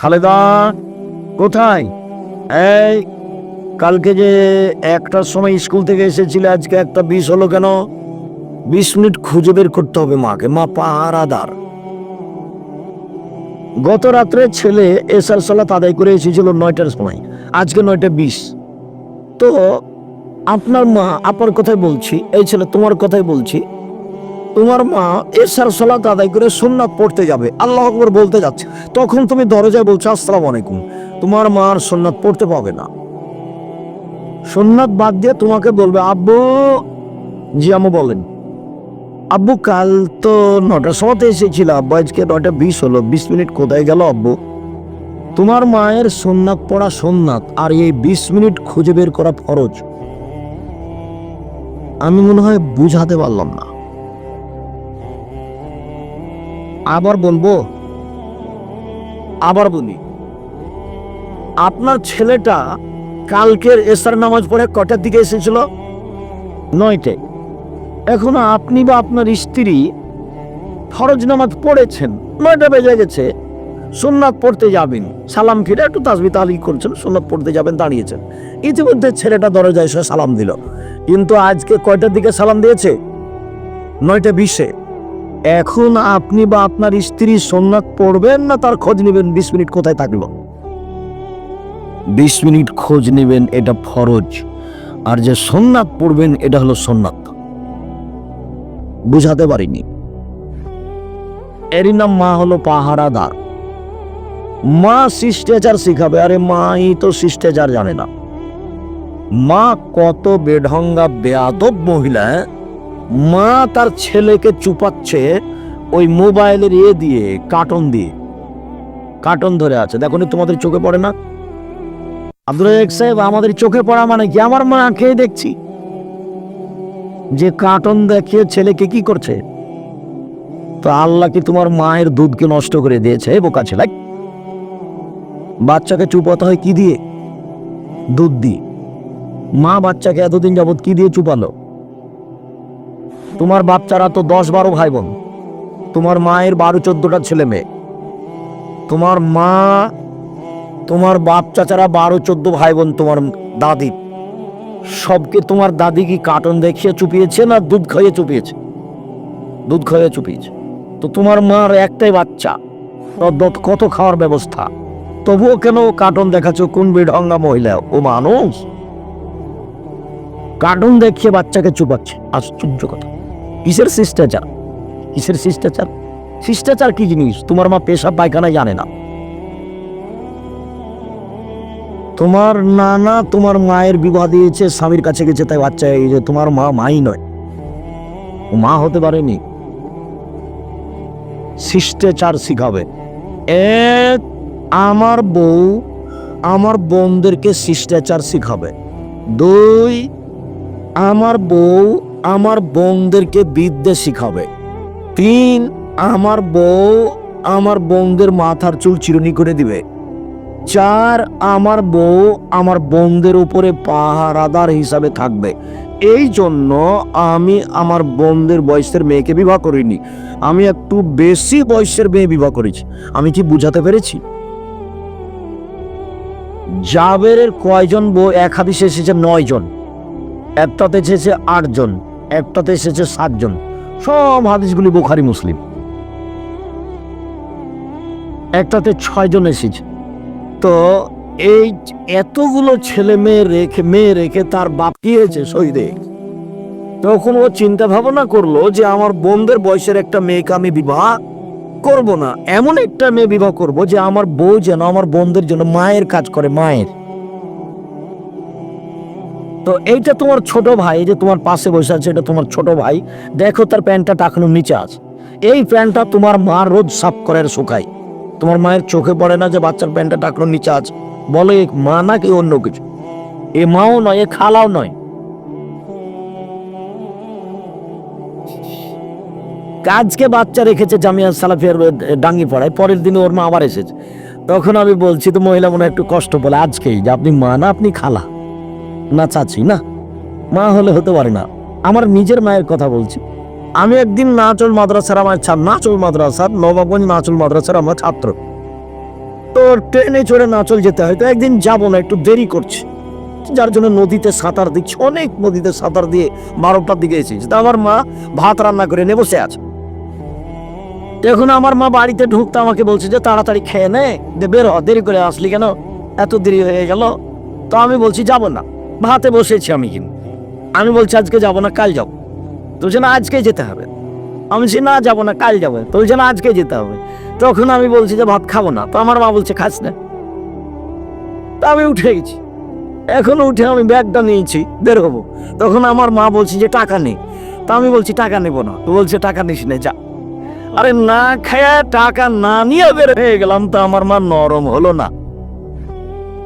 খালেদা, কোথায়? এই, কালকে যে একটার সময় স্কুল থেকে এসেছিলে, আজকে একটা বিষ হলো কেন? বিশ মিনিট খুঁজে বের করতে হবে মাকে, মা পাহারাদার। গত রাত্রে ছেলে এসার সালাত আদায় করে এসেছিল নয়টার সময়, আজকে নয়টা বিশ। তো, আপনার মা আপনার কথাই বলছি, এই ছেলে তোমার কথাই বলছি তোমার মা এসার সালাত আদায় করে সুন্নাত পড়তে যাবে। আল্লাহ আকবর বলতে যাচ্ছে। তখন তুমি দরজায় বলছো, আসসালাম আলাইকুম। তোমার মা আর সুন্নাত পড়তে পাবে না। সুন্নাত বাদ দিয়ে তোমাকে বলবে, আব্বু জি আম্মু বলেন, আব্বু কাল তো নটার সময়তে এসেছিল। আব্বু, আজকে নয়টা বিশ হলো। বিশ মিনিট কোথায় গেল আব্বু? তোমার মায়ের সোননাথ পড়া সোননাথ আর এই বিশ মিনিট খুঁজে বের করা ফরজ। আমি মনে হয় বুঝাতে পারলাম না। আবার বলব আবার বলি আপনার ছেলেটা কালকের এসার নামাজ পড়ে কটার দিকে এসেছিল? নয়টে এখন আপনি বা আপনার স্ত্রী ফরজ নামাজ পড়েছেন নয়টা বেজে গেছে সুন্নাত পড়তে যাবেন। সালাম ফিরে একটু তাসবি তালি করছেন সুন্নাত পড়তে যাবেন দাঁড়িয়েছেন। ইতিমধ্যে ছেলেটা দরজায় এসে সালাম দিল। কিন্তু আজকে কয়টার দিকে সালাম দিয়েছে? নয়টা বিশে। এখন আপনি বা আপনার স্ত্রী সোননাথ পড়বেন না তার খোঁজ নেবেন? বিশ মিনিট কোথায় থাকল? বিশ মিনিট খোঁজ নেবেন, এটা ফরজ। আর যে সোননাথ পড়বেন, এটা হলো সোননাথ বুঝাতে পারিনি। এরই নাম মা হলো পাহারাদার। মা শিষ্টাচার শিখাবে। আরে মাই তো শিষ্টাচার জানে না। মা কত বেঢঙ্গা, বেয়াদব মহিলা হ্যাঁ? মা তার ছেলেকে চুপাচ্ছে ওই মোবাইলের ইয়ে দিয়ে, কার্টন দিয়ে। কার্টন ধরে আছে। দেখো নি, তোমাদের চোখে পড়ে না? আব্দুল সাহেব, আমাদের চোখে পড়া মানে কি? আমার মা খেয়ে দেখছি। যে কার্টন দেখিয়ে ছেলেকে কি করছে? তো আল্লাহ কি তোমার মায়ের দুধকে নষ্ট করে দিয়েছে? বোকা ছেলে। বাচ্চাকে চুপাতে হয় কি দিয়ে? দুধ দিয়ে। মা বাচ্চাকে এতদিন যাবত কি দিয়ে চুপালো? তোমার বাচ্চারা তো দশ বারো ভাই বোন। তোমার মায়ের বারো চোদ্দটা ছেলে মেয়ে। তোমার মা, তোমার বাপ চাচারা বারো চোদ্দ ভাই বোন তোমার দাদি। সবকে তোমার দাদি কি কার্টন দেখিয়ে চুপিয়েছে না দুধ খাইয়ে চুপিয়েছে? দুধ খাইয়ে চুপিয়েছে। তো তোমার মার একটাই বাচ্চা। দুধ কত খাওয়ার ব্যবস্থা? তবুও কেন কার্টুন দেখাচ্ছ কোন বেঢঙ্গা মহিলা? ও মানুষ? কার্টুন দেখিয়ে বাচ্চাকে চুপাচ্ছে। আশ্চর্য কথা। কিসের শিষ্টাচার? কিসের শিষ্টাচার? শিষ্টাচার কি জিনিস? তোমার মা পেশা পায়খানা জানে না। তোমার নানা তোমার মায়ের বিবাহ দিয়েছে, স্বামীর কাছে গেছে, তাই বাচ্চা এই যে তোমার মা মাই নয়। মা হতে পারেনি। শিষ্টাচার শিখাবে। এক আমার বউ আমার বোনদেরকে শিষ্টাচার শিখাবে। দুই, আমার বউ আমার বোনদেরকে বিদ্যে শিখাবে। তিন, আমার বউ আমার বোনদের মাথার চুল চিরুনি করে দিবে। চার, আমার বউ আমার বোনদের উপরে পাহারাদার হিসাবে থাকবে। এই জন্য আমি আমার বোনদের বয়সের মেয়েকে বিবাহ করিনি। আমি একটু বেশি বয়সের মেয়ে বিবাহ করেছি। আমি কি বুঝাতে পেরেছি? জাবেরের কয়জন বউ? এক হাদিসে এসেছে নয় জন একটাতে এসেছে আটজন। একটাতে এসেছে সাতজন। সব হাদিসগুলি বুখারি, মুসলিম। একটাতে ছয়জন এসেছে। তো এই এতগুলো ছেলে মেয়ে রেখে মেয়ে রেখে তার বাপ কি হয়েছে শহীদে? তখন ও চিন্তা ভাবনা করল যে আমার বোনদের বয়সের একটা মেয়েকে আমি বিবাহ করব না। এমন একটা মেয়ে বিবাহ করব যে আমার বউ যেন আমার বোনদের জন্য মায়ের কাজ করে, মায়ের। তো এইটা তোমার ছোট ভাই যে তোমার পাশে বসে আছে, এটা তোমার ছোট ভাই। দেখো তার প্যান্টটা টাকানোর নিচে আছে। এই প্যান্টটা তোমার মা রোজ সাফ করে শুকায়। তোমার মায়ের চোখে পড়ে না যে বাচ্চার প্যান্টটা টাকানোর নিচে আছে। বলে মা নাকি অন্য কিছু? এ মাও নয়, এ খালাও নয়। কাজকে বাচ্চা রেখেছে জামিয়া সালাফিয়ার ডাঙ্গি পড়ায়। পরের দিনে ওর মা আবার এসেছে। তখন আমি বলছি, তো মহিলা মনে একটু কষ্ট বলে আজকেই যে আপনি মা না, আপনি খালা। না চাচি, না। মা হলে হতে পারে না। আমার নিজের মায়ের কথা বলছি। আমি একদিন নাচল মাদ্রাসার আমার নাচল মাদ্রাসার নবাবগঞ্জ নাচল মাদ্রাসার আমার ছাত্র। তো ট্রেনে চড়ে নাচল যেতে হয়, তো একদিন যাব না, একটু দেরি করছে। যার জন্য নদীতে সাঁতার দিচ্ছি, অনেক নদীতে সাঁতার দিয়ে বারোটার দিকে এসেছি। তা আমার মা ভাত রান্না করে নিয়ে বসে আছে। এখন আমার মা বাড়িতে ঢুকতে আমাকে বলছে যে, তাড়াতাড়ি খেয়ে নে বের হ, দেরি করে আসলি কেন? এত দেরি হয়ে গেল। তো আমি বলছি, যাব না। ভাতে বসেছি আমি কিন্তু। আমি বলছি, আজকে যাব না, কাল যাব। তো না, আজকে যেতে হবে। আমি বলছি, না, যাব না, কাল যাব। তো না, আজকে যেতে হবে। তখন আমি বলছি যে, ভাত খাব না। তো আমার মা বলছে, খাস না। তা আমি উঠে গেছি। এখন উঠে আমি ব্যাগটা নিয়েছি, বের হব। তখন আমার মা বলছে যে, টাকা নেই তা আমি বলছি, টাকা নেব না। তো বলছে, টাকা নিস না, যা। আরে না খায়া টাকা না নিয়ে বের হয়ে গেলাম তো আমার মা নরম হলো না।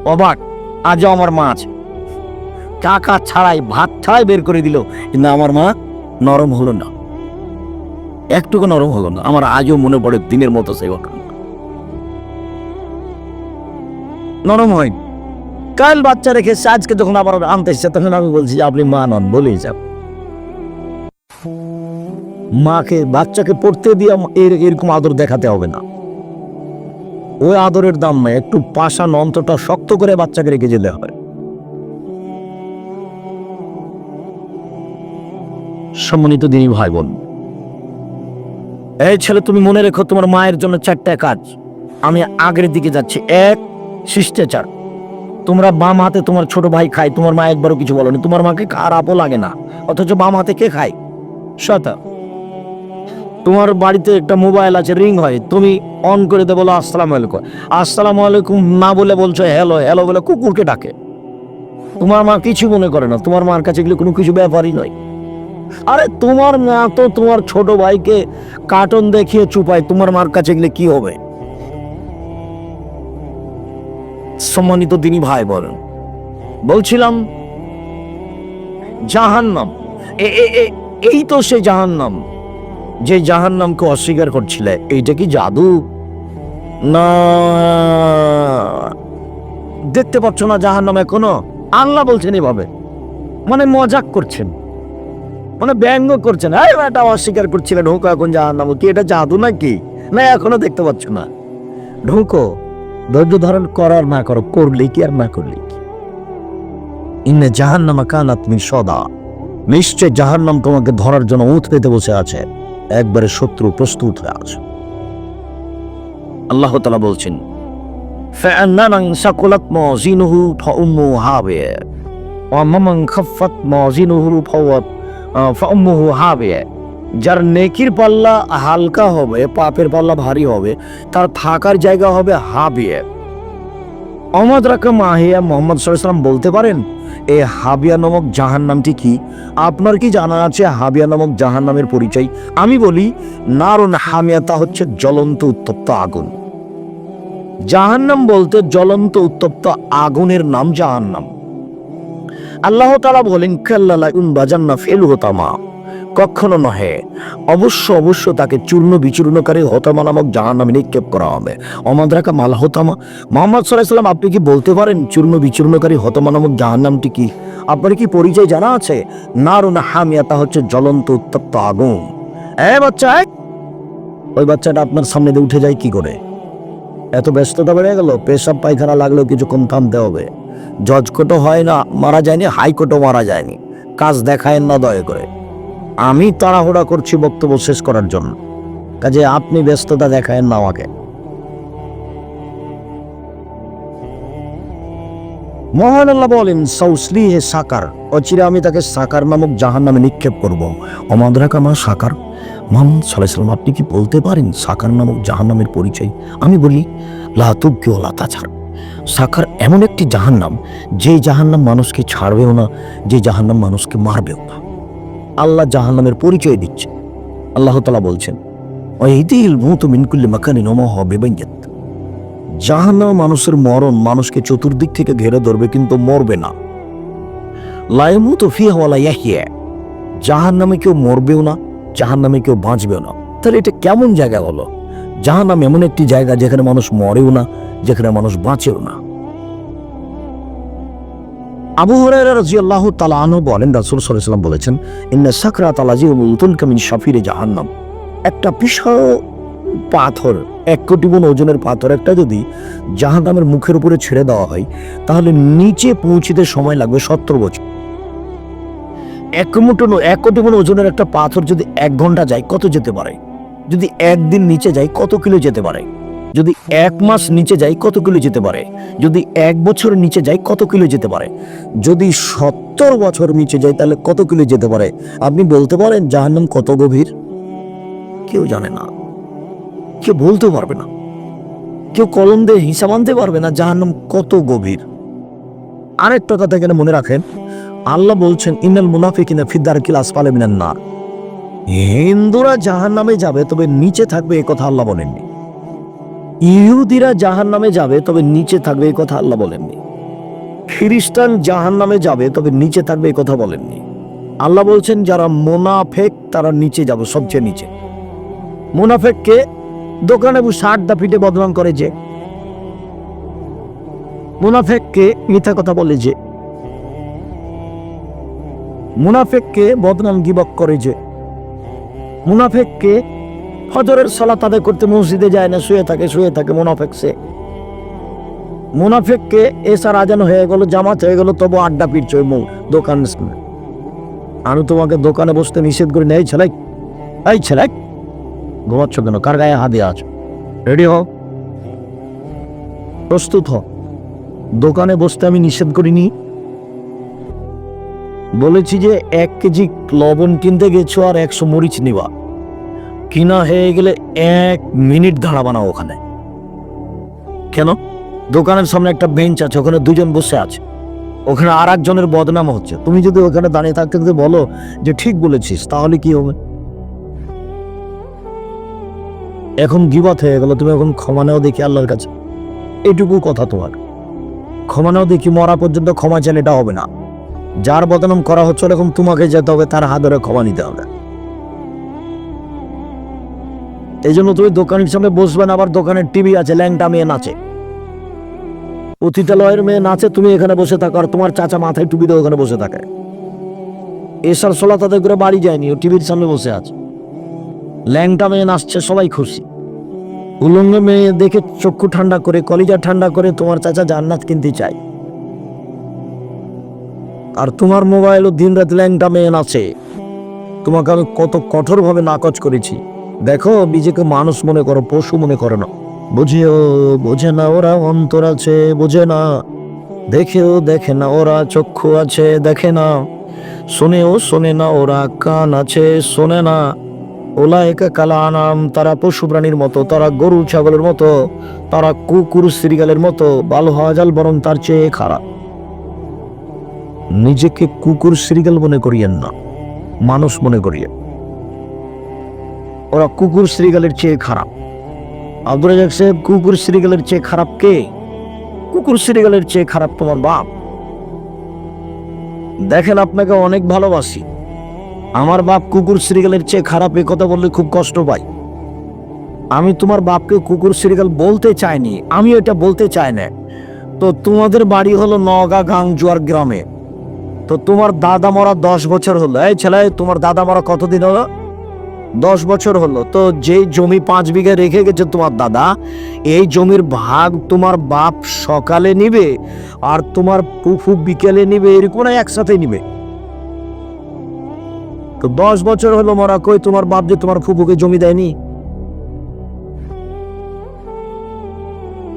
অবাক, আজও আমার মা আছে। টাকা ছাড়াই ভাত ছাড়াই বের করে দিল। কিন্তু আমার মা নরম হলো না। একটুকু নরম হলো না। আমার আজও মনে পড়ে দিনের মতো সেই ঘটনা। নরম হয় কাল বাচ্চা রেখে আজকে যখন আবার আনতে এসছে, তখন আমি বলছি, আপনি মা নন, বলেই যাব। মাকে, বাচ্চাকে পড়তে দিয়ে এরকম আদর দেখাতে হবে না। ওই আদরের দাম একটু পাশান অন্তটা শক্ত করে বাচ্চাকে রেখে যেতে হয় সম্মানিত দিনী ভাই বোন এই ছেলে, তুমি মনে রেখো তোমার মায়ের জন্য চারটা কাজ। আমি আগের দিকে যাচ্ছি। এক, শিষ্টাচার। তোমরা বাম হাতে তোমার ছোট ভাই খায়, তোমার মা একবারও কিছু বলনি। তোমার মাকে খারাপও লাগে না, অথচ বাম হাতে কে খায়? শত তোমার বাড়িতে একটা মোবাইল আছে, রিং হয়। তুমি অন করে দে বলো, আসসালাম আলাইকুম। আসসালাম আলাইকুম না বলে বলছো, হ্যালো হ্যালো বলে কুকুরকে ডাকে। তোমার মা কিছু মনে করে না। তোমার মার কাছে এগুলো কোনো কিছু ব্যাপারই নয়। আরে তোমার মা তো তোমার ছোট ভাইকে কার্টুন দেখিয়ে চুপায়। তোমার মার কাছে গেলে কি হবে? সম্মানিত তিনি ভাই বলেন বলছিলাম, জাহান্নাম। এই তো সে জাহান্নাম। যে জাহান্নামকে অস্বীকার করছিলে, এইটা কি জাদু? না, দেখতে পাচ্ছ না জাহান্নাম এখনও? আল্লাহ বলছেন এভাবে। মানে মজাক করছেন। মানে ব্যঙ্গ করছেন এই এটা অস্বীকার করছিলে ঢোকো এখন জাহান্নাম কি এটা জাদু নাকি না এখনো দেখতে পাচ্ছ না ঢোকো ধৈর্য ধারণ করার না করো করলে কি আর না করলে কি ইন্নে জাহান্নামা কানাত মিন সদা নিশ্চয় জাহান্নাম তোমাকে ধরার জন্য উঠ পেতে বসে আছে একবারে শত্রু প্রস্তুত হয়ে আছে আল্লাহ তালা বলছেন فأننا ثقلت موازينه فأمه هاوية ومن خفت موازينه فهو ফাম্মুহু যার নেকির পাল্লা হালকা হবে, পাপের পাল্লা ভারী হবে, তার থাকার জায়গা হবে হাবিয়ে। অহমদ রাখা মাহিয়া মোহাম্মদ সাল্লাম বলতে পারেন, এ হাবিয়া নামক জাহান নামটি কি? আপনার কি জানা আছে হাবিয়া নামক জাহান নামের পরিচয়? আমি বলি, নারুন হামিয়া, তা হচ্ছে জ্বলন্ত উত্তপ্ত আগুন। জাহান্নাম বলতে জ্বলন্ত উত্তপ্ত আগুনের নাম জাহান্নাম। আল্লাহ তালা বলেন কাল্লালা উন বাজান্না ফেল হতামা কখনো নহে, অবশ্য অবশ্য তাকে চূর্ণ বিচূর্ণকারী হতামা নামক জাহান নামে নিক্ষেপ করা হবে। অমাদ্রাকা মাল হতামা। মোহাম্মদ সাল্লাহ আপনি কি বলতে পারেন, চূর্ণ বিচূর্ণকারী হতামা নামক জাহান নামটি কি? আপনার কি পরিচয় জানা আছে? নারুন হামিয়া, তা হচ্ছে জ্বলন্ত উত্তপ্ত আগুন। এ বাচ্চা ওই বাচ্চাটা আপনার সামনে দিয়ে উঠে যায় কি করে? এত ব্যস্ততা বেড়ে গেল পেশাব পায়খানা লাগলেও কিছু কিছুক্ষণ থামতে হবে। জজ কোর্টও হয় না, মারা যায়নি, হাইকোর্টও মারা যায়নি। কাজ দেখায় না দয়া করে। আমি তাড়াহুড়া করছি বক্তব্য শেষ করার জন্য। কাজে আপনি ব্যস্ততা দেখায় না আমাকে। মহান আল্লাহ বলেন সৌসলি হে সাকার। অচিরে আমি তাকে সাকার নামক জাহান নামে নিক্ষেপ করব। অমাদরা কামা সাকার? মোহাম্মদ সাল্লাম আপনি কি বলতে পারেন সাকার নামক জাহান নামের পরিচয়? আমি বলি লাতুজ্ঞ লাতাছাড় সাকার এমন একটি জাহান্নাম, যে জাহান্নাম মানুষকে ছাড়বেও না, যে জাহান্নাম মানুষকে মারবেও না। আল্লাহ জাহান্নামের পরিচয় দিচ্ছে। আল্লাহ তালা বলছেন ওইদিল মুত মিনকুল্লি মাকানি নমঃ বেবাইয়াত জাহান্নাম মানুষের মরণ মানুষকে চতুর্দিক থেকে ঘেরে ধরবে, কিন্তু মরবে না। লায়মুত ফিহাওয়ালা ইয়াহিয়া জাহান্নামে কেউ মরবেও না, জাহান্নামে কেউ বাঁচবেও না। তাহলে এটা কেমন জায়গা হলো? জাহান্নাম এমন একটি জায়গা যেখানে মানুষ মরেও না, যেখানে মানুষ বাঁচেও না। আবু হুরায়রা রাদিয়াল্লাহু তাআলা আনহু বলেন, রাসূল ওয়াসাল্লাম বলেছেন, ইন্না সাকরাত আলাজি উলতুন কামিন শাফিরে জাহান্নাম। একটা বিশাল পাথর, এক কোটি গুণ ওজনের পাথর একটা যদি জাহান্নামের মুখের উপরে ছেড়ে দেওয়া হয়, তাহলে নিচে পৌঁছিতে সময় লাগবে সত্তর বছর। এক মুঠো এক কোটি গুণ ওজনের একটা পাথর যদি এক ঘণ্টা যায়, কত যেতে পারে? যদি একদিন নিচে যায়, কত কিলো যেতে পারে? যদি এক মাস নিচে যায়, কত কিলো যেতে পারে? যদি এক বছর নিচে যায়, কত কিলো যেতে পারে? যদি সত্তর বছর নিচে যায়, তাহলে কত কিলো যেতে পারে? আপনি বলতে পারেন, জাহান্নাম কত গভীর? কেউ জানে না। কেউ বলতে পারবে না। কেউ কলম দিয়ে হিসাব আনতে পারবে না, জাহান্নাম কত গভীর। আরেকটা কথা এখানে মনে রাখেন, আল্লাহ বলছেন ইনাল মুনাফিকিনা ফিদ্দার কিল আসফালে মিনান না হিন্দুরা জাহান নামে যাবে, তবে নিচে থাকবে এ কথা আল্লাহ বলেননি। ইহুদিরা জাহান নামে যাবে, তবে নিচে থাকবে এই কথা আল্লাহ বলেননি। খ্রিস্টান জাহান নামে যাবে, তবে নিচে থাকবে এই কথা বলেননি। আল্লাহ বলছেন, যারা মোনাফেক, তারা নিচে যাবে, সবচেয়ে নিচে। মুনাফেককে দোকানে বসে আড্ডা পিটে বদনাম করে যে। মুনাফেককে মিথ্যা কথা বলে যে। মুনাফেককে বদনাম গিবক করে যে। মুনাফেককে ফজরের সালাত আদায় করতে মসজিদে যায় না, শুয়ে থাকে শুয়ে থাকে মুনাফেক সে। মুনাফেককে এসার আজান হয়ে গেল, জামাত হয়ে গেল, তবু আড্ডা পিটছে মৌ- দোকান। আমি তোমাকে দোকানে বসতে নিষেধ করি না, এই ছেলে এই ছেলে, ঘুমাচ্ছ কেন? কার গায়ে হাত আছো? রেডি হও? প্রস্তুত হ দোকানে বসতে আমি নিষেধ করিনি। বলেছি যে এক কেজি লবণ কিনতে গেছো আর একশো মরিচ নিবা। কিনা হয়ে গেলে এক মিনিট দাঁড়াবা না ওখানে। কেন? দোকানের সামনে একটা বেঞ্চ আছে, ওখানে দুজন বসে আছে। ওখানে আর একজনের বদনাম হচ্ছে। তুমি যদি ওখানে দাঁড়িয়ে থাকতে যদি বলো যে ঠিক বলেছিস, তাহলে কি হবে? এখন গিবাত হয়ে গেল, তুমি এখন ক্ষমা নেও দেখি আল্লাহর কাছে। এটুকু কথা তোমার। ক্ষমা নেও দেখি, মরা পর্যন্ত ক্ষমা চাইলে এটা হবে না। যার বদনাম করা হচ্ছে এরকম তোমাকে যেতে হবে, তার হাত ধরে ক্ষমা নিতে হবে। এই জন্য তুমি দোকানের সামনে বসবে না, আবার দোকানের টিভি আছে, ল্যাংটা মেয়ে নাচে। অতিথালয়ের মেয়ে নাচে, তুমি এখানে বসে থাকো, আর তোমার চাচা মাথায় টুপি দিয়ে ওখানে বসে থাকে। এসার সোলা তাদের করে বাড়ি যায়নি, ও টিভির সামনে বসে আছে। ল্যাংটা মেয়ে নাচছে, সবাই খুশি। উলঙ্গ মেয়ে দেখে চক্ষু ঠান্ডা করে, কলিজা ঠান্ডা করে তোমার চাচা জান্নাত কিনতে চায়। আর তোমার মোবাইলও দিন রাত ল্যাংটা মেয়ে নাচে। তোমাকে আমি কত কঠোরভাবে নাকচ করেছি। দেখো, নিজেকে মানুষ মনে করো, পশু মনে করো না। বুঝেও, বোঝে না ওরা অন্তর আছে, বোঝে না। দেখেও, দেখে না ওরা চক্ষু আছে, দেখে না। শোনেও, শোনে না ওরা কান আছে, শোনে না। ওলা একা কালা আনাম, তারা পশু প্রাণীর মতো, তারা গরু, ছাগলের মতো, তারা কুকুর শ্রীগালের মতো, বাল হওয়া জাল বরং তার চেয়ে খারাপ। নিজেকে কুকুর শ্রীগাল মনে করিয়েন না, মানুষ মনে করিয়ে ওরা কুকুর শ্রীগালের চেয়ে খারাপ। আব্দুল রাজাক সাহেব কুকুর শ্রীগালের চেয়ে খারাপ কে? কুকুর শ্রীগালের চেয়ে খারাপ তোমার বাপ। দেখেন, আপনাকে অনেক ভালোবাসি। আমার বাপ কুকুর শ্রীগালের চেয়ে খারাপ, এ কথা বললে খুব কষ্ট পাই। আমি তোমার বাপকে কুকুর শ্রীগাল বলতে চাইনি আমি এটা বলতে চাই না। তো তোমাদের বাড়ি হলো নগা গাংজুয়ার গ্রামে। তো তোমার দাদা মরা দশ বছর হলো। এই ছেলে, তোমার দাদা মরা কতদিন হলো? দশ বছর হলো। তো যে জমি পাঁচ বিঘা রেখে গেছে তোমার দাদা, এই জমির ভাগ তোমার বাপ সকালে নিবে আর তোমার ফুফু বিকেলে নিবে, এরকম একসাথে নিবে? তো দশ বছর হলো মরা, কই তোমার বাপ যে তোমার ফুফুকে জমি দেয়নি?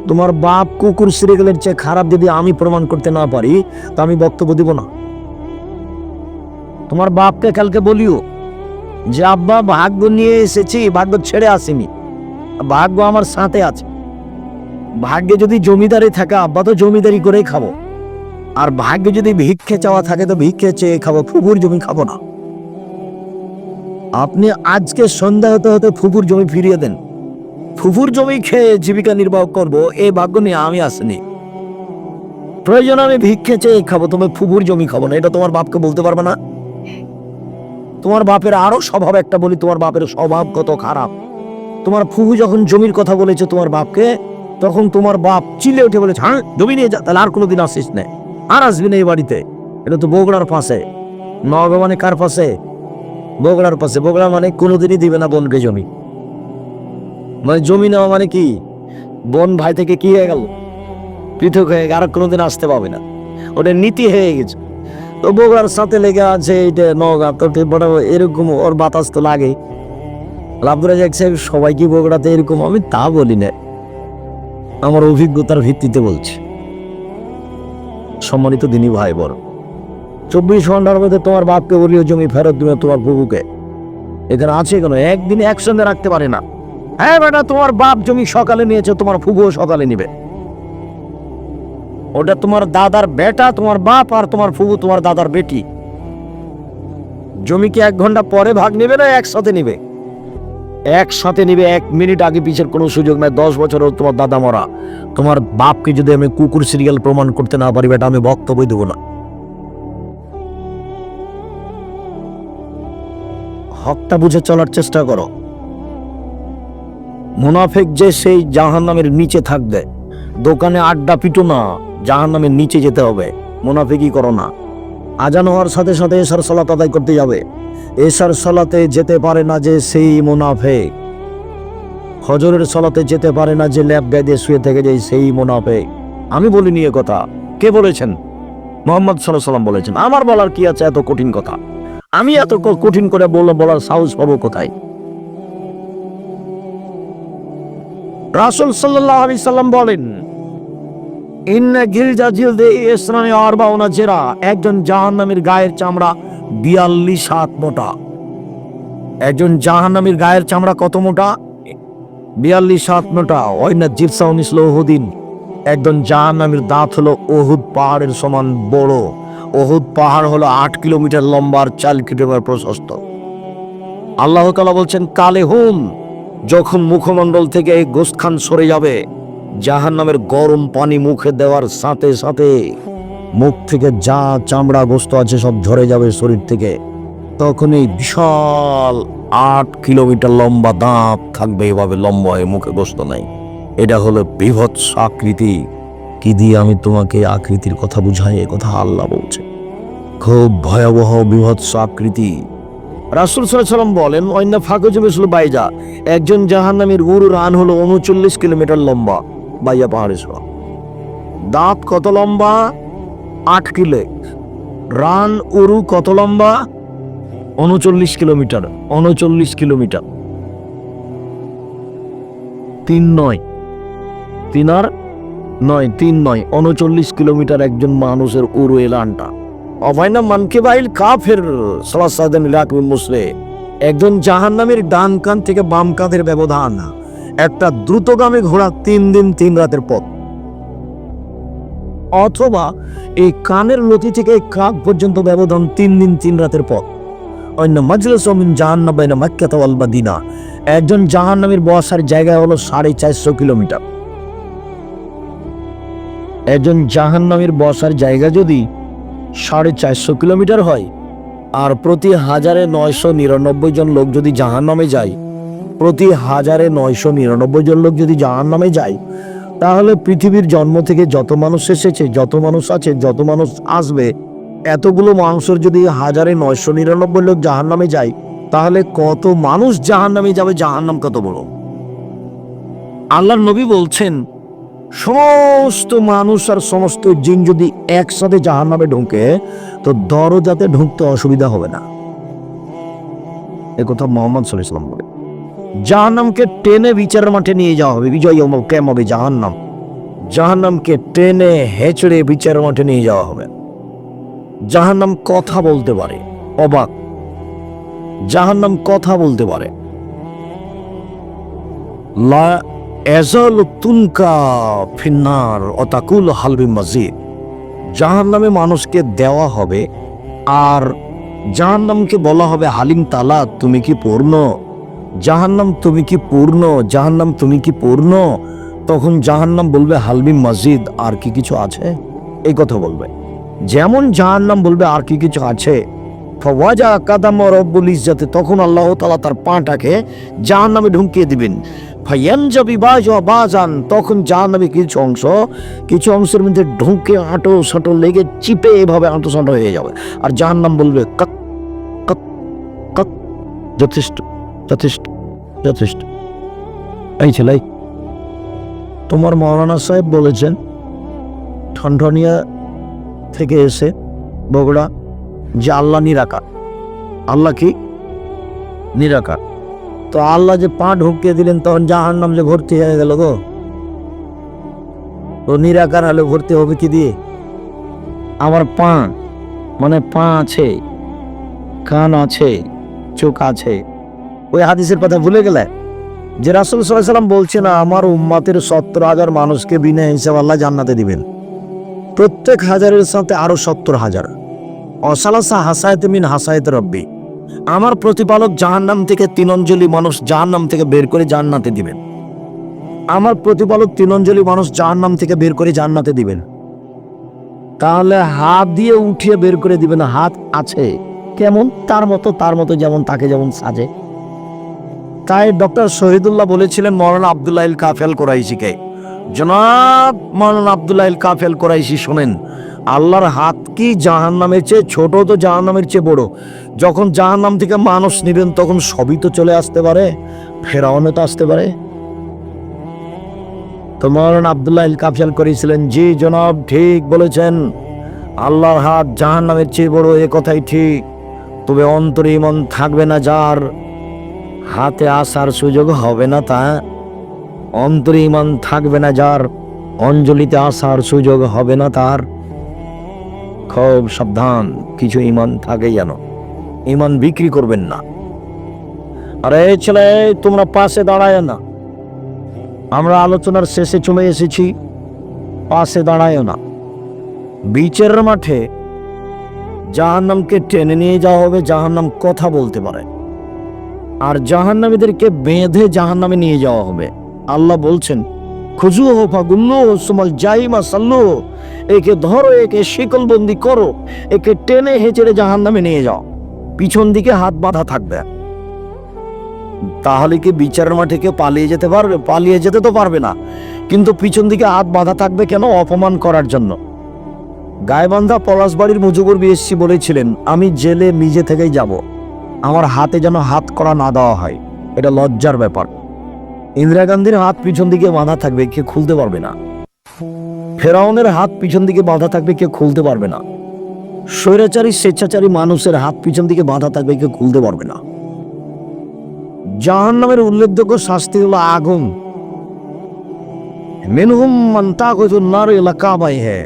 তোমার বাপ কুকুর সিরে সিরিয়ালের চেয়ে খারাপ যদি আমি প্রমাণ করতে না পারি, তা আমি বক্তব্য দিব না। তোমার বাপকে কালকে বলিও যে, আব্বা, ভাগ্য নিয়ে এসেছি, ভাগ্য ছেড়ে আসেনি। ভাগ্য আমার সাথে আছে। ভাগ্যে যদি জমিদারি থাকে, আব্বা তো জমিদারি করেই খাব। আর ভাগ্যে যদি ভিক্ষে চাওয়া থাকে, তো ভিক্ষে চেয়ে খাব ফুপুর জমি খাব না। আপনি আজকে সন্ধ্যা হতে হতে ফুপুর জমি ফিরিয়ে দেন। ফুপুর জমি খেয়ে জীবিকা নির্বাহ করব এই ভাগ্য নিয়ে আমি আসিনি। প্রয়োজন আমি ভিক্ষে চেয়ে খাব, তবে ফুপুর জমি খাব না, এটা তোমার বাপকে বলতে পারবে না। তোমার বাপের আরও স্বভাব একটা বলি তোমার বাপের স্বভাব কত খারাপ। তোমার ফুফু যখন জমির কথা বলেছে তোমার বাপকে তখন তোমার বাপ চিলে উঠে বলেছে হ্যাঁ জমি নিয়ে যা তাহলে আর কোনোদিন আসিস না। আর আসবি না এই বাড়িতে। এটা তো বগুড়ার পাশে। নগা মানে কার পাশে? বগুড়ার পাশে। বগুড়া মানে কোনোদিনই দিবে না বোনকে জমি। মানে জমি নেওয়া মানে কি? বোন ভাই থেকে কি হয়ে গেল? পৃথক হয়ে গেল, আর কোনোদিন আসতে পাবে না। ওটা নীতি হয়ে গেছে। তো বগুড়ার সাথে লেগে আছে এটা নগা তো এরকম ওর বাতাস তো লাগে আব্দুল রাজাক সাহেব, সবাই কি বগুড়াতে এরকম? আমি তা বলি না। আমার অভিজ্ঞতার ভিত্তিতে বলছি। সম্মানিত দিনী ভাই বড় চব্বিশ ঘণ্টার মধ্যে তোমার বাপকে বলিও জমি ফেরত দিবে তোমার প্রভুকে এখানে আছে কেন? একদিনে একসঙ্গে রাখতে পারে না। হ্যাঁ বেটা, তোমার বাপ জমি সকালে নিয়েছে, তোমার ফুবুও সকালে নিবে। ওটা তোমার দাদার বেটা, তোমার বাপ আর তোমার ফুবু, তোমার দাদার বেটি। জমি কি এক ঘণ্টা পরে ভাগ নেবে না একসাথে নিবে? একসাথে নিবে এক মিনিট আগে পিছের কোনো সুযোগ নাই, দশ বছরেও তোমার দাদা মরা। তোমার বাপকে যদি আমি কুকুর সিরিয়াল প্রমাণ করতে না পারি, বেটা, আমি বক্তব্য দেবো না। হকটা বুঝে চলার চেষ্টা করো। মুনাফেক যে সেই জাহান নামের নিচে থাকবে। দোকানে আড্ডা পিটো না জাহান নামের নিচে যেতে হবে। মুনাফেকই করো না। আজান হওয়ার সাথে সাথে এসার সালাত আদায় করতে যাবে। এসার সালাতে যেতে পারে না যে সেই মুনাফেক। হজরের সলাতে যেতে পারে না যে ল্যাব বেঁধে শুয়ে থেকে যায় সেই মুনাফেক। আমি বলিনি এ কথা। কে বলেছেন? মোহাম্মদ সাল্লাহ সাল্লাম বলেছেন, আমার বলার কি আছে এত কঠিন কথা? আমি এত কঠিন করে বললাম বলার সাহস পাবো কোথায়? রাসুল সাল্লাহ আলি সাল্লাম বলেন ইন্না গিলজা জিলদে ইসরানে আরবাউনা জেরা। একজন জাহান্নামীর গায়ের চামড়া বিয়াল্লিশ হাত মোটা। একজন জাহান্নামীর গায়ের চামড়া কত মোটা? বিয়াল্লিশ হাত মোটা। ওইনা জিরসা উনিশ ওহুদিন একজন জাহান্নামীর দাঁত হলো ওহুদ পাহাড়ের সমান বড়। ওহুদ পাহাড় হলো আট কিলোমিটার লম্বা আর চার কিলোমিটার প্রশস্ত। আল্লাহ বলছেন কালে হুম যখন মুখমণ্ডল থেকে এই গোস্ত সরে যাবে জাহান নামের গরম পানি মুখে দেওয়ার সাথে সাথে মুখ থেকে যা চামড়া গোস্ত আছে সব ঝরে যাবে শরীর থেকে। তখন এই বিশাল আট কিলোমিটার লম্বা দাঁত থাকবে এভাবে লম্বা হয়ে মুখে গোস্ত নাই। এটা হলো বিভৎস আকৃতি। কি দিয়ে আমি তোমাকে আকৃতির কথা বুঝাই? এ কথা আল্লাহ বলছে। খুব ভয়াবহ বিভৎস আকৃতি। রাসুল সাল্লাম বলেন অন্য ফাঁকো জমেছিল বাইজা। একজন জাহান্নামীর উরু রান হলো উনচল্লিশ কিলোমিটার লম্বা। বাইয়া পাহাড়ে শোয়া দাঁত কত লম্বা? আট কিলো রান উরু কত লম্বা? উনচল্লিশ কিলোমিটার উনচল্লিশ কিলোমিটার। তিন নয়। তিন আর নয়, তিন নয়, উনচল্লিশ কিলোমিটার একজন মানুষের উরু এলানটা অভাইনা মানকে বাইল কাফের সালাসাদান ইলাকুল মুসলে একজন জাহান্নামের ডান কান থেকে বাম কাঁধের ব্যবধান। একটা দ্রুতগামী ঘোড়া তিন দিন তিন রাতের পথ। অথবা এই কানের লতি থেকে কাক পর্যন্ত ব্যবধান তিন দিন তিন রাতের পথ। অন্য মাজলিস মিন জাহান্নাম বাইনা মাক্কাত ওয়াল মাদিনা। একজন জাহান্নামের বসার জায়গা হলো সাড়ে চারশো কিলোমিটার। একজন জাহান্নামের বসার জায়গা যদি সাড়ে চারশো কিলোমিটার হয়, আর প্রতি হাজারে নয়শো নিরানব্বই জন লোক যদি জাহান নামে যায় প্রতি হাজারে নয়শো নিরানব্বই জন লোক যদি জাহান নামে যায়, তাহলে পৃথিবীর জন্ম থেকে যত মানুষ এসেছে, যত মানুষ আছে, যত মানুষ আসবে, এতগুলো মানুষের যদি হাজারে নয়শো নিরানব্বই লোক জাহান নামে যায়, তাহলে কত মানুষ জাহান নামে যাবে? জাহান নাম কত বড়? আল্লাহ নবী বলছেন, সমস্ত মানুষ আর সমস্ত জিন যদি একসাথে জাহান নামে ঢুকে, তো দরজাতে ঢুকতে অসুবিধা হবে না। এ কথা মোহাম্মদ সাল্লাম বলে। জাহান্নামকে টেনে বিচারের মাঠে নিয়ে যাওয়া হবে। বিজয় কেম হবে জাহান্নাম? জাহান্নামকে টেনে হেঁচড়ে বিচারের মাঠে নিয়ে যাওয়া হবে। জাহান্নাম কথা বলতে পারে। অবাক। জাহান্নাম কথা বলতে পারে। লা এজল তুনকা ফিন্নার অতাকুল হালবি মসজিদ জাহান নামে মানুষকে দেওয়া হবে, আর জাহান্নামকে বলা হবে হালিম তালা তুমি কি পূর্ণ? জাহান্নাম তুমি কি পূর্ণ? জাহান্নাম তুমি কি পূর্ণ? তখন জাহান্নাম বলবে, হালবি মসজিদ, আর কি কিছু আছে? এই কথা বলবে। যেমন জাহান্নাম বলবে, আর কি কিছু আছে? ফওয়াজা কাদাম রব্বুল ইজ্জাতে, তখন আল্লাহ তালা তার পাটাকে জাহান্নামে ঢুকিয়ে দিবেন। ফাইয়ানজাবি বাজ বাজান, তখন জাহান্নামে কিছু অংশ, কিছু অংশের মধ্যে ঢুকে আঁটো সাঁটো লেগে চিপে এভাবে আঁটো সাঁটো হয়ে যাবে। আর জাহান্নাম বলবে কাক কাক যথেষ্ট। যথেষ্ট যথেষ্ট। এই ছেলে, তোমার মৌলানা সাহেব বলেছেন, ঠনঠনিয়া থেকে এসে বগুড়া যে আল্লাহ নিরাকার। আল্লাহ কি? নিরাকার। তো আল্লাহ যে পা ঢুকিয়ে দিলেন, তখন জাহান নাম যে ভর্তি হয়ে গেল গো। তো নিরাকার হলে ভর্তি হবে কি দিয়ে? আমার পা মানে পা আছে, কান আছে, চোখ আছে। ওই হাদিসের কথা ভুলে গেলে? যে রাসুল সাল্লাম না আমার উম্মাতের সত্তর হাজার মানুষকে বিনা হিসাব আল্লাহ জান্নাতে দিবেন। প্রত্যেক হাজারের সাথে আরও সত্তর হাজার। অসালাসা হাসায়ত মিন হাসায়ত রব্বি। আমার প্রতিপালক জাহান্নাম থেকে তিন অঞ্জলি মানুষ জাহান্নাম থেকে বের করে জান্নাতে দিবেন। আমার প্রতিপালক তিন অঞ্জলি মানুষ জাহান্নাম থেকে বের করে জান্নাতে দিবেন। তাহলে হাত দিয়ে উঠিয়ে বের করে দিবেন। হাত আছে। কেমন? তার মতো তার মতো যেমন, তাকে যেমন সাজে। তাই ডক্টর শহীদুল্লাহ বলেছিলেন, মৌলানা আবদুল্লাহ কাফেল কোরাইশিকে। জনাব, মৌলানা আবদুল্লাহ কাফেল কোরাইশি শোনেন, আল্লাহর হাত কি জাহান নামের চেয়ে ছোট তো জাহান নামের চেয়ে বড়? যখন জাহান নাম থেকে মানুষ নিবেন, তখন সবই তো চলে আসতে পারে ফেরাউনে তো আসতে পারে। তো মৌলানা আবদুল্লাহ কাফেল করেছিলেন, জি জনাব, ঠিক বলেছেন, আল্লাহর হাত জাহান নামের চেয়ে বড়, এ কথাই ঠিক। তবে অন্তরে ইমন থাকবে না যার হাতে আসার সুযোগ হবে না তা। অন্তরে ইমান থাকবে না যার, অঞ্জলিতে আসার সুযোগ হবে না তার। খুব সাবধান, কিছু ইমান থাকে যেন। ইমান বিক্রি করবেন না। আরে ছেলে, তোমরা পাশে দাঁড়ায় না। আমরা আলোচনার শেষে চলে এসেছি। পাশে দাঁড়ায় না। বিচের মাঠে জাহান্নামকে টেনে নিয়ে যাওয়া হবে, জাহান্নাম কথা বলতে পারে। আর জাহান্নামীদেরকে বেঁধে জাহান্নামে নিয়ে যাওয়া হবে। আল্লাহ বলছেন, খুজু হো ফাগুল্লো সুমাল জাইমা সাল্লো একে ধরো, একে শিকলবন্দি করো, একে টেনে হেঁচড়ে জাহান্নামে নিয়ে যাও। পিছন দিকে হাত বাঁধা থাকবে। তাহলে কি বিচারের মাঠে কেউ পালিয়ে যেতে পারবে? পালিয়ে যেতে তো পারবে না। কিন্তু পিছন দিকে হাত বাঁধা থাকবে কেন অপমান করার জন্য? গায়বান্ধা পলাশবাড়ির মুজিবুর বিএসসি বলেছিলেন, আমি জেলে নিজে থেকেই যাব। আমার হাতে যেন হাত করা না দেওয়া হয়। এটা লজ্জার ব্যাপার। ইন্দিরা গান্ধীর হাত পিছন দিকে বাঁধা থাকবে কেউ খুলতে পারবে না। ফেরাউনের হাত পিছন দিকে বাঁধা থাকবে কেউ খুলতে পারবে না। স্বৈরাচারী, স্বেচ্ছাচারী মানুষের হাত পিছন দিকে বাঁধা থাকবে কেউ খুলতে পারবে না। জাহান নামের উল্লেখযোগ্য শাস্তি হলো আগুন। মিনহুম মান্তা এলাকা বাই হ্যাঁ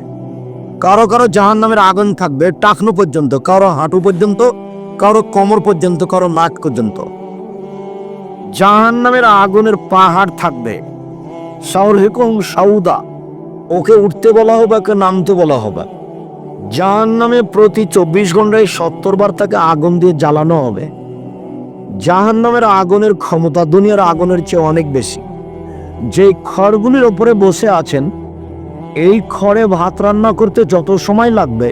কারও কারও জাহান নামের আগুন থাকবে, টাকনো পর্যন্ত, কারও হাঁটু পর্যন্ত কারও কোমর পর্যন্ত, কারও নাক পর্যন্ত। জাহান নামের আগুনের পাহাড় থাকবে। সাউদা ওকে উঠতে বলা হবে ওকে নামতে বলা হবে জাহান নামে প্রতি চব্বিশ ঘন্টায় সত্তর বার তাকে আগুন দিয়ে জ্বালানো হবে। জাহান নামের আগুনের ক্ষমতা দুনিয়ার আগুনের চেয়ে অনেক বেশি। যে খড়গুলির ওপরে বসে আছেন, এই খড়ে ভাত রান্না করতে যত সময় লাগবে,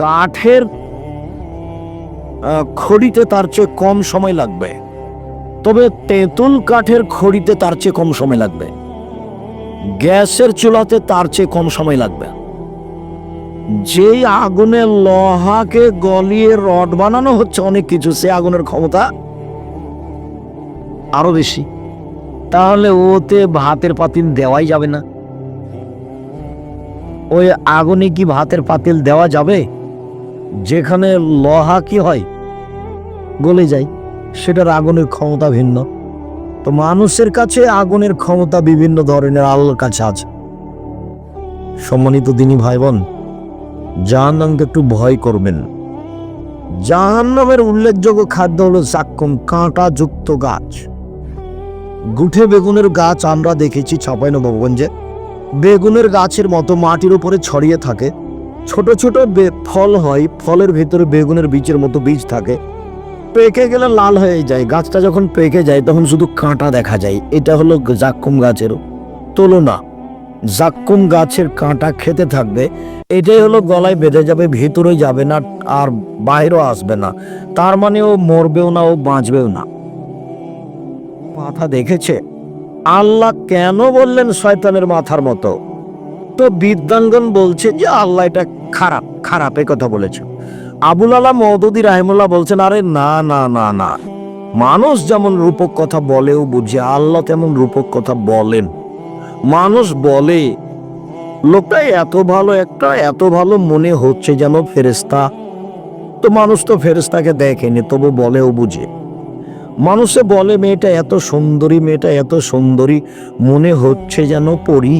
কাঠের খড়িতে তার চেয়ে কম সময় লাগবে। তবে তেঁতুল কাঠের খড়িতে তার চেয়ে কম সময় লাগবে। গ্যাসের চুলাতে তার চেয়ে কম সময় লাগবে। যেই আগুনে লোহাকে গলিয়ে রড বানানো হচ্ছে, অনেক কিছু সে আগুনের ক্ষমতা আরও বেশি। তাহলে ওতে ভাতের পাতিল দেওয়াই যাবে না। ওই আগুনে কি ভাতের পাতিল দেওয়া যাবে? যেখানে লোহা কি হয় গলে যায়। সেটার আগুনের ক্ষমতা ভিন্ন। তো মানুষের কাছে আগুনের ক্ষমতা বিভিন্ন ধরনের আল্লাহর কাছে আছে। সম্মানিত দিনী ভাই বোন জাহান্নামকে একটু ভয় করবেন। জাহান্নামের উল্লেখযোগ্য খাদ্য হলো জাক্কুম, কাঁটা যুক্ত গাছ। গুঠে বেগুনের গাছ আমরা দেখেছি নবগঞ্জে বেগুনের গাছের মতো মাটির উপরে ছড়িয়ে থাকে। ছোট ছোট ফল হয়, ফলের ভেতরে বেগুনের বীজের মতো বীজ থাকে। পেকে গেলে লাল হয়ে যায়। গাছটা যখন পেকে যায়, তখন শুধু কাঁটা দেখা যায়। এটা হলো জাক্কুম গাছের তুলনা। জাক্কুম গাছের কাঁটা খেতে থাকবে। এটাই হলো গলায় বেঁধে যাবে ভিতরে যাবে না, আর বাইরেও আসবে না। তার মানে ও মরবেও না, ও বাঁচবেও না। মাথা দেখেছে? আল্লাহ কেন বললেন শয়তানের মাথার মতো? তো বিদ্যাঙ্গন বলছে যে, আল্লাহ এটা খারাপ খারাপ কথা বলেছে। আবুল আলা মৌদুদি রাহিমুল্লাহ বলছেন, আরে না না না না। মানুষ যেমন রূপক কথা বলেও বুঝে, আল্লাহ তেমন রূপক কথা বলেন। মানুষ বলে, লোকটা এত ভালো, একটা এত ভালো মনে হচ্ছে যেন ফেরেস্তা তো মানুষ তো ফেরেস্তাকে দেখেনি, তবু বলেও বুঝে। মানুষে বলে, মেয়েটা এত সুন্দরী, মেয়েটা এত সুন্দরী, মনে হচ্ছে যেন পরি।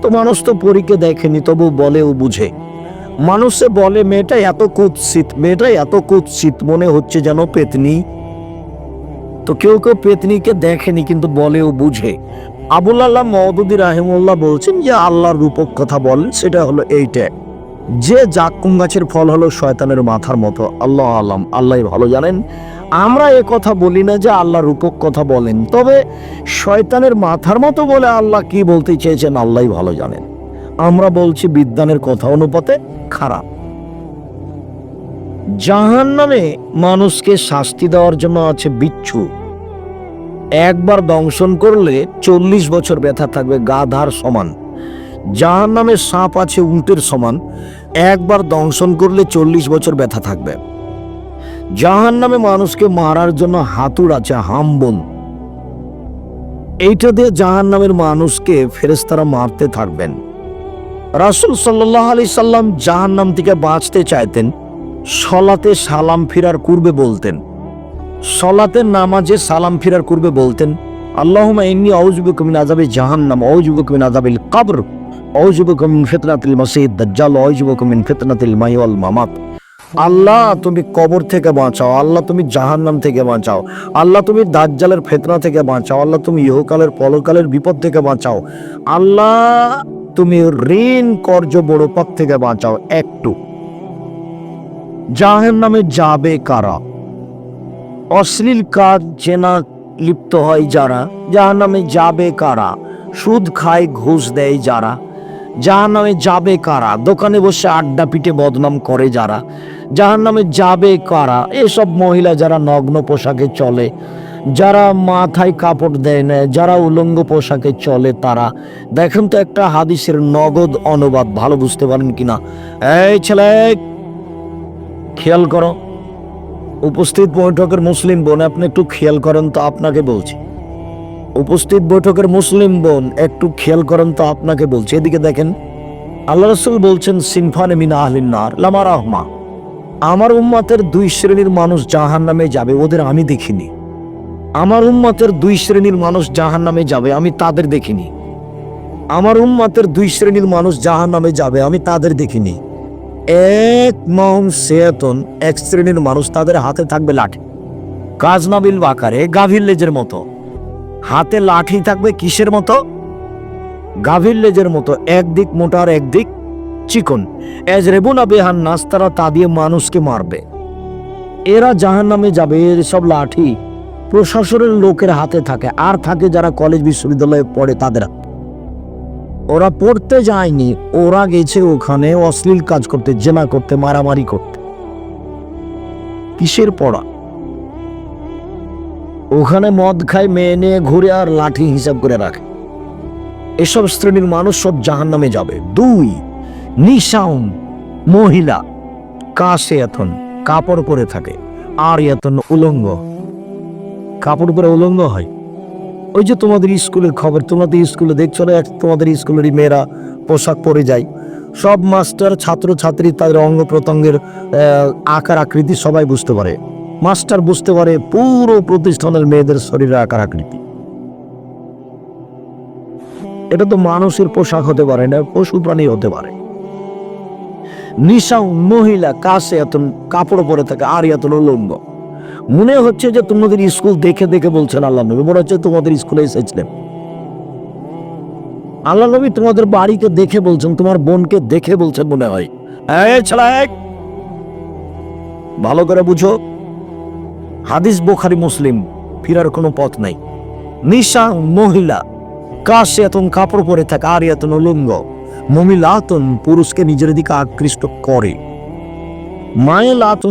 তো মানুষ তো পরীকে দেখেনি, তবু বলেও বুঝে। মানুষে বলে মেয়েটা এত কুৎসিত মেয়েটা এত কুৎসিত মনে হচ্ছে যেন পেতনি। তো কেউ কেউ পেতনিকে দেখেনি, কিন্তু বলেও বুঝে। আবুল আল্লাহ মহদুদি রাহিমুল্লাহ বলছেন যে আল্লাহর রূপক কথা বলেন সেটা হলো এইটা। যে জাকুম গাছের ফল হলো শয়তানের মাথার মতো। আল্লাহ আলাম আল্লাহ ভালো জানেন। আমরা এ কথা বলি না যে আল্লাহ রূপক কথা বলেন। তবে শয়তানের মাথার মতো বলে আল্লাহ কি বলতে চেয়েছেন আল্লাহ ভালো জানেন। আমরা বলছি বিদ্যানের কথা, অনুপাতে খারাপ। জাহান নামে মানুষকে শাস্তি দেওয়ার জন্য আছে বিচ্ছু। একবার দংশন করলে চল্লিশ বছর ব্যথা থাকবে, গাধার সমান। জাহান নামে সাপ আছে উল্টের সমান। একবার দংশন করলে চল্লিশ বছর ব্যথা থাকবে। জাহান নামে মানুষকে মারার জন্য হাতুড় আছে হাম্বন এইটা দিয়ে জাহান নামের মানুষকে ফেরেস্তারা মারতে থাকবেন। রাসুল সাল্লাহ আলি সাল্লাম জাহান নাম থেকে বাঁচতে চাইতেন, সলাতে সালাম ফিরার পূর্বে বলতেন। সলাতে নামাজে সালাম ফিরার পূর্বে বলতেন আল্লাহুমা ইন্নি আউযুবিকা মিন আযাবি জাহান্নাম আউযুবিকা মিন আযাবিল কবর আউযুবিকা মিন ফিতনাতিল মাসিহ দাজ্জাল আউযুবিকা মিন ফিতনাতিল মাহি ওয়াল মামাত। আল্লাহ, তুমি কবর থেকে বাঁচাও। আল্লাহ, তুমি জাহান্নাম থেকে বাঁচাও। আল্লাহ, তুমি দাজ্জালের ফেতনা থেকে বাঁচাও। আল্লাহ, তুমি ইহকালের পলকালের বিপদ থেকে বাঁচাও। আল্লাহ তুমি ঋণ কর্য বড় পথ থেকে বাঁচাও, একটু। জাহের নামে যাবে কারা? অশ্লীল কাজ জেনা লিপ্ত হয় যারা যাহার নামে যাবে কারা? সুদ খায়, ঘুষ দেয় যারা যাহার নামে যাবে কারা? দোকানে বসে আড্ডা পিটে বদনাম করে যারা যাহার নামে যাবে কারা? এসব মহিলা যারা নগ্ন পোশাকে চলে যারা মাথায় কাপড় দেয় না, যারা উলঙ্গ পোশাকে চলে তারা। দেখেন তো একটা হাদিসের নগদ অনুবাদ, ভালো বুঝতে পারেন কিনা? এই ছেলে, খেয়াল করো, উপস্থিত বৈঠকের মুসলিম বোন, আপনি একটু খেয়াল করেন তো আপনাকে বলছি। উপস্থিত বৈঠকের মুসলিম বোন, একটু খেয়াল করেন তো আপনাকে বলছি। এদিকে দেখেন, আল্লাহ রসুল বলছেন, সিনফান মিনা আহলিনার লামা রহমা। আমার উম্মাতের দুই শ্রেণির মানুষ জাহান নামে যাবে, ওদের আমি দেখিনি। আমার উম্মাতের দুই শ্রেণির মানুষ জাহান নামে যাবে, আমি তাদের দেখিনি। আমার উম্মাতের দুই শ্রেণির মানুষ জাহান নামে যাবে, আমি তাদের দেখিনি। এক মহম সেতন এক শ্রেণির মানুষ তাদের হাতে থাকবে লাঠি। কাজনাবিল আকারে গাভীর লেজের মতো। হাতে লাঠি থাকবে কিসের মতো? গাভীর লেজের মতো, একদিক মোটা আর একদিক চিকন। এজ রেবুনা বেহান নাস, তারা তা দিয়ে মানুষকে মারবে। এরা জাহান নামে যাবে সব লাঠি প্রশাসনের লোকের হাতে থাকে। আর থাকে যারা কলেজ বিশ্ববিদ্যালয়ে পড়ে তাদের ওরা পড়তে যায়নি, ওরা গেছে ওখানে অশ্লীল কাজ করতে, জেনা করতে, মারামারি করতে। কিসের পড়া? ওখানে মদ খায়, মেয়ে নিয়ে ঘুরে আর লাঠি হিসাব করে রাখে। এসব শ্রেণির মানুষ সব জাহান নামে যাবে। দুই, নিশাউন, মহিলা। কাশে এখন কাপড় পরে থাকে। আর এখন উলঙ্গ। কাপড় পরে উলঙ্গ হয়। ওই যে তোমাদের স্কুলের খবর তোমাদের স্কুলে দেখছ না, তোমাদের স্কুলেরই মেয়েরা পোশাক পরে যায়। সব মাস্টার ছাত্র ছাত্রী তাদের অঙ্গ প্রত্যঙ্গের আকার আকৃতি সবাই বুঝতে পারে। মাস্টার বুঝতে পারে পুরো প্রতিষ্ঠানের মেয়েদের শরীরের আকার আকৃতি। এটা তো মানুষের পোশাক হতে পারে না, পশু প্রাণী হতে পারে। নিশা মহিলা কাছে এত কাপড় পরে থাকে, আর এত উলঙ্গ। মনে হচ্ছে যে তোমাদের স্কুল দেখে দেখে বলছেন আল্লাহ নবী। মনে হচ্ছে তোমাদের স্কুলে এসেছিলেন। আল্লাহ নবী তোমাদের বাড়িকে দেখে বলছেন, তোমার বোনকে দেখে বলছেন মনে হয়! ভালো করে বুঝো। হাদিস বোখারি, মুসলিম, ফিরার কোনো পথ নাই। নিশা মহিলা কাশে এতন কাপড় পরে থাকে আর এতন উলঙ্গ। মমিলাতন, পুরুষকে নিজের দিকে আকৃষ্ট করে। মায়েলাতন